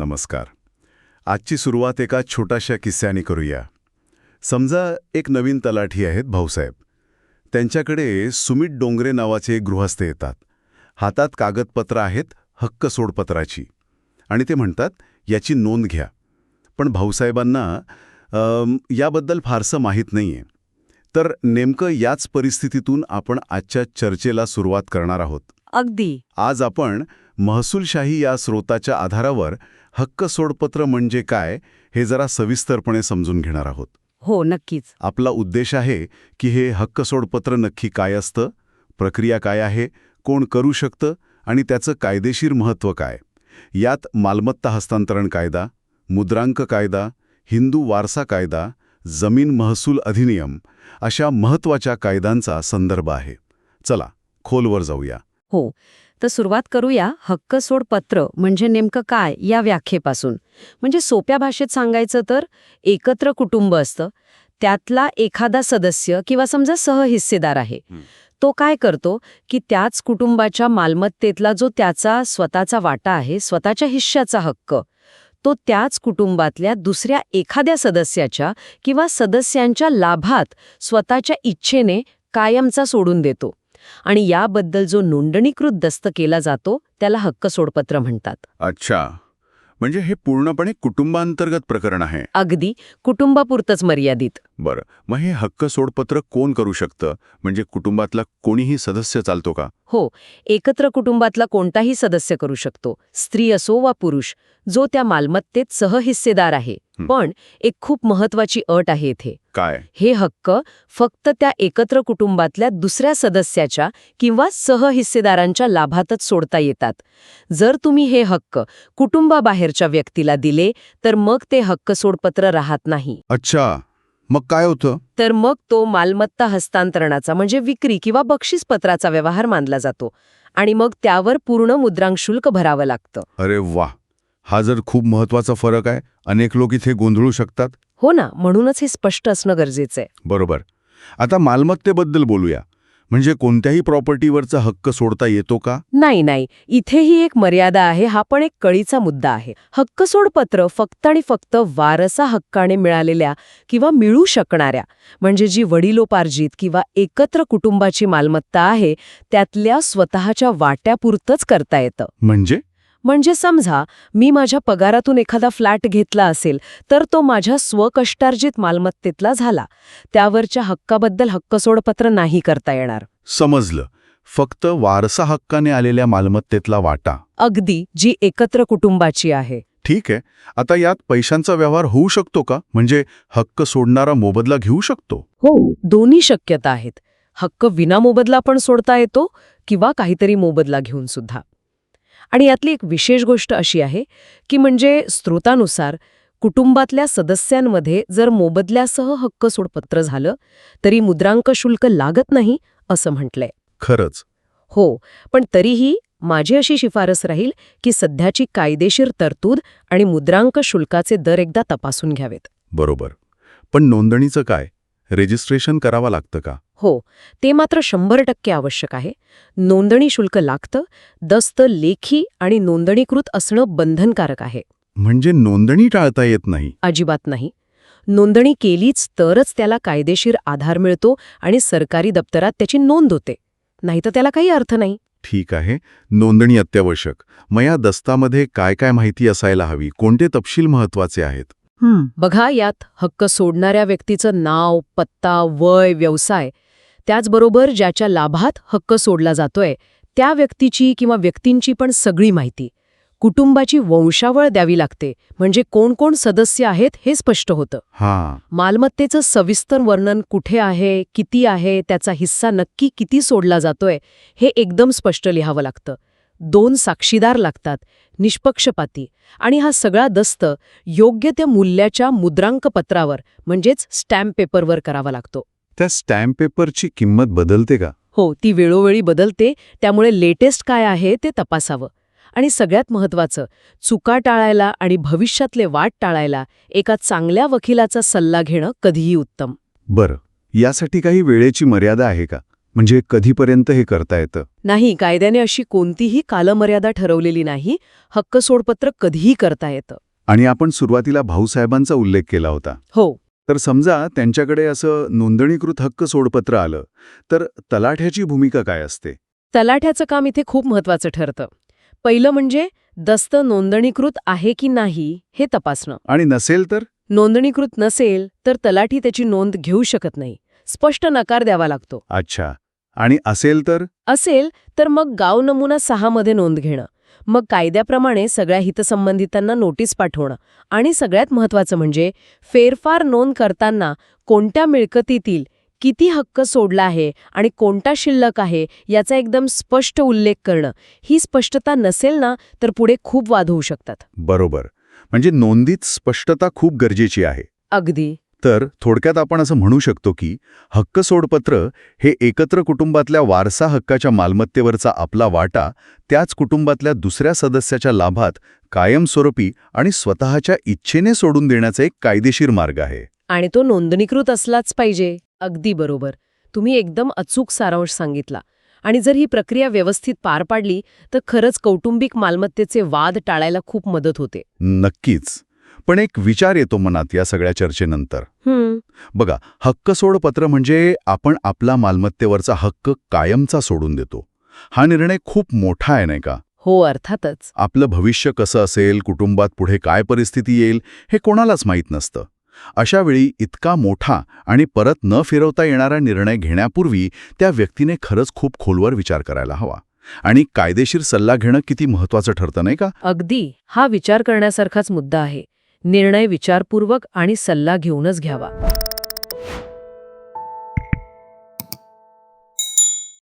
नमस्कार. आजची सुरुवात एका छोट्याशा किस्स्याने करूया. समजा एक नवीन तलाठी आहेत भाऊसाहेब. त्यांच्याकडे सुमित डोंगरे नावाचे गृहस्थ येतात. हातात कागदपत्र आहेत हक्क सोडपत्राची. आणि ते म्हणतात याची नोंद घ्या. पण भाऊसाहेबांना याबद्दल फारसं माहीत नाही आहे तर नेमकं याच परिस्थितीतून आपण आजच्या चर्चेला सुरुवात करणार आहोत. अगदी. आज आपण महसूलशाही या स्रोताच्या आधारावर हक्क सोडपत्र म्हणजे काय हे जरा सविस्तरपणे समजून घेणार आहोत. हो नक्कीच. आपला उद्देश आहे की हे हक्क सोडपत्र नक्की काय असतं प्रक्रिया काय आहे कोण करू शकतं आणि त्याचं कायदेशीर महत्त्व काय. यात मालमत्ता हस्तांतरण कायदा मुद्रांक कायदा हिंदू वारसा कायदा जमीन महसूल अधिनियम अशा महत्त्वाच्या कायद्यांचा संदर्भ आहे. चला खोलवर जाऊया. हो. तर सुरुवात करूया हक्क सोड पत्र म्हणजे नेमकं काय या व्याख्येपासून. म्हणजे सोप्या भाषेत सांगायचं तर एकत्र कुटुंब असतं. त्यातला एखादा सदस्य किंवा समजा सहहिस्सेदार आहे. तो काय करतो की त्याच कुटुंबाच्या मालमत्तेतला जो त्याचा स्वतःचा वाटा आहे स्वतःच्या हिश्श्याचा हक्क तो त्याच कुटुंबातल्या दुसऱ्या एखाद्या सदस्याच्या किंवा सदस्यांच्या लाभात स्वतःच्या इच्छेने कायमचा सोडून देतो. आणि याबद्दल जो नोंदणीकृत दस्त केला जातो त्याला हक्क सोडपत्र म्हणतात. अच्छा. म्हणजे हे पूर्णपणे कुटुंबांतर्गत प्रकरण आहे. अगदी. कुटुंबापुरतच मर्यादित. बरं. मग हे हक्क सोडपत्र कोण करू शकतं? म्हणजे कुटुंबातला कोणीही सदस्य चालतो का? हो. एकत्र कुटुंबातला कोणताही सदस्य करू शकतो. स्त्री असो वा पुरुष जो त्या मालमत्तेत सहहिस्सेदार आहे. पण एक खूप महत्वाची अट आहे इथे. काय? हे हक्क फक्त त्या एकत्र कुटुंबातल्या दुसऱ्या सदस्याच्या किंवा सहहिस्सेदारांच्या लाभातच सोडता येतात. जर तुम्ही हे हक्क कुटुंबाबाहेरच्या व्यक्तीला दिले तर मग ते हक्क सोडपत्र राहत नाही. अच्छा. मग काय होतं? तर मग तो मालमत्ता हस्तांतरणाचा म्हणजे विक्री किंवा बक्षीसपत्राचा व्यवहार मानला जातो आणि मग त्यावर पूर्ण मुद्रांक शुल्क भरावं लागतं. अरे वा! हा जर खूप महत्त्वाचा फरक आहे अनेक लोक इथे गोंधळू शकतात? हो ना म्हणूनच हे स्पष्ट असणं गरजेचं आहे. बरोबर. आता मालमत्तेबद्दल बोलूया. म्हणजे कोणत्याही प्रॉपर्टीवरचा हक्क सोडता येतो का? नाही नाही. इथेही एक मर्यादा आहे हा पण एक कळीचा मुद्दा आहे. हक्क सोडपत्र फक्त आणि फक्त वारसा हक्काने मिळालेल्या किंवा मिळू शकणाऱ्या म्हणजे जी वडिलोपार्जित किंवा एकत्र कुटुंबाची मालमत्ता आहे त्यातल्या स्वतःच्या वाट्यापुरतंच करता येतं. म्हणजे? म्हणजे समजा मी माझ्या पगारातून एखादा फ्लॅट घेतला असेल तर तो माझ्या स्वकष्टार्जित मालमत्तेतला झाला. त्यावरच्या हक्काबद्दल हक्क सोडपत्र नाही करता येणार. समजलं. फक्त वारसा हक्काने आलेल्या मालमत्तेतला वाटा. अगदी जी एकत्र कुटुंबाची आहे. ठीक आहे. आता यात पैशांचा व्यवहार होऊ शकतो का? म्हणजे हक्क सोडणारा मोबदला घेऊ शकतो? हो दोन्ही शक्यता आहेत. हक्क विना मोबदला पण सोडता येतो किंवा काहीतरी मोबदला घेऊन सुद्धा. आणि यातली एक विशेष गोष्ट अशी आहे की म्हणजे स्रोतानुसार कुटुंबातल्या सदस्यांमध्ये जर मोबदल्यासह हक्क सोडपत्र झालं तरी मुद्रांक शुल्क लागत नाही असं म्हटलंय. खरंच. हो पण तरीही माझी अशी शिफारस राहील की सध्याची कायदेशीर तरतूद आणि मुद्रांक शुल्काचे दर एकदा तपासून घ्यावेत. बरोबर. पण नोंदणीचं काय? रेजिस्ट्रेशन करावं लागतं का? हो ते मात्र शंभर टक्के आवश्यक आहे. नोंदणी शुल्क लागतं दस्त लेखी आणि नोंदणीकृत असणं बंधनकारक आहे. म्हणजे नोंदणी टाळता येत नाही? अजिबात नाही. नोंदणी केलीच तरच त्याला कायदेशीर आधार मिळतो आणि सरकारी दप्तरात त्याची नोंद होते. नाहीतर त्याला काही अर्थ नाही. ठीक आहे. नोंदणी अत्यावश्यक. मग या दस्तामध्ये काय काय माहिती असायला हवी? कोणते तपशील महत्त्वाचे आहेत? बघा यात हक्क सोडणाऱ्या व्यक्तीचं नाव पत्ता वय व्यवसाय त्याचबरोबर ज्याच्या लाभात हक्क सोडला जातोय त्या व्यक्तीची किंवा व्यक्तींची पण सगळी माहिती. कुटुंबाची वंशावळ द्यावी लागते म्हणजे कोण कोण सदस्य आहेत हे स्पष्ट होतं. हां. मालमत्तेचं सविस्तर वर्णन कुठे आहे किती आहे त्याचा हिस्सा नक्की किती सोडला जातोय हे एकदम स्पष्ट लिहावं लागतं. दोन साक्षीदार लागतात निष्पक्षपाती आणि हा सगळा दस्त योग्य त्या मूल्याच्या मुद्रांक पत्रावर म्हणजेच स्टॅम्प पेपरवर करावा लागतो. त्या स्टॅम्प पेपरची किंमत बदलते का? हो ती वेळोवेळी बदलते त्यामुळे लेटेस्ट काय आहे ते तपासावं. आणि सगळ्यात महत्वाचं चुका टाळायला आणि भविष्यातले वाट टाळायला एका चांगल्या वकिलाचा सल्ला घेणं कधीही उत्तम. बरं यासाठी काही वेळेची मर्यादा आहे का? म्हणजे कधीपर्यंत हे करता येतं? नाही कायद्याने अशी कोणतीही कालमर्यादा ठरवलेली नाही हक्क सोडपत्र कधीही करता येतं. आणि आपण सुरुवातीला भाऊसाहेबांचा उल्लेख केला होता. हो तर समजा त्यांच्याकडे असं नोंदणीकृत हक्क सोडपत्र आलं तर तलाठ्याची भूमिका काय असते? तलाठ्याचं काम इथे खूप महत्वाचं ठरतं. पहिलं म्हणजे दस्त नोंदणीकृत आहे की नाही हे तपासणं. आणि नसेल तर? नोंदणीकृत नसेल तर तलाठी त्याची नोंद घेऊ शकत नाही. स्पष्ट नकार द्यावा लागतो. अच्छा. आणि असेल तर? असेल तर मग गाव नमुना सहा मध्ये नोंद घेणं. मग कायद्याप्रमाणे सगळ्या हितसंबंधितांना नोटीस पाठवणं. आणि सगळ्यात महत्वाचं म्हणजे फेरफार नोंद करताना कोणत्या मिळकतीतील किती हक्क सोडला आहे आणि कोणता शिल्लक आहे याचा एकदम स्पष्ट उल्लेख करणं. ही स्पष्टता नसेल ना तर पुढे खूप वाद होऊ शकतात. बरोबर. म्हणजे नोंदीत स्पष्टता खूप गरजेची आहे. अगदी. तर थोडक्यात आपण असं म्हणू शकतो की हक्क सोडपत्र हे एकत्र कुटुंबातल्या वारसा हक्काच्या मालमत्तेवरचा आपला वाटा त्याच कुटुंबातल्या दुसऱ्या सदस्याच्या लाभात कायमस्वरूपी आणि स्वतःच्या इच्छेने सोडून देण्याचा एक कायदेशीर मार्ग आहे. आणि तो नोंदणीकृत असलाच पाहिजे. अगदी बरोबर. तुम्ही एकदम अचूक सारांश सांगितला. आणि जर ही प्रक्रिया व्यवस्थित पार पाडली तर खरंच कौटुंबिक मालमत्तेचे वाद टाळायला खूप मदत होते. नक्कीच. पण एक विचार येतो मनात या सगळ्या चर्चेनंतर. बघा हक्क सोडपत्र म्हणजे आपण आपला मालमत्तेवरचा हक्क कायमचा सोडून देतो. हा निर्णय खूप मोठा आहे नाही का? हो अर्थातच. आपलं भविष्य कसं असेल कुटुंबात पुढे काय परिस्थिती येईल हे कोणालाच माहीत नसतं. अशा वेळी इतका मोठा आणि परत न फिरवता येणारा निर्णय घेण्यापूर्वी त्या व्यक्तीने खरंच खूप खोलवर विचार करायला हवा. आणि कायदेशीर सल्ला घेणं किती महत्वाचं ठरतं नाही का? अगदी. हा विचार करण्यासारखाच मुद्दा आहे. निर्णय विचारपूर्वक आणि सल्ला घेऊनच घ्यावा.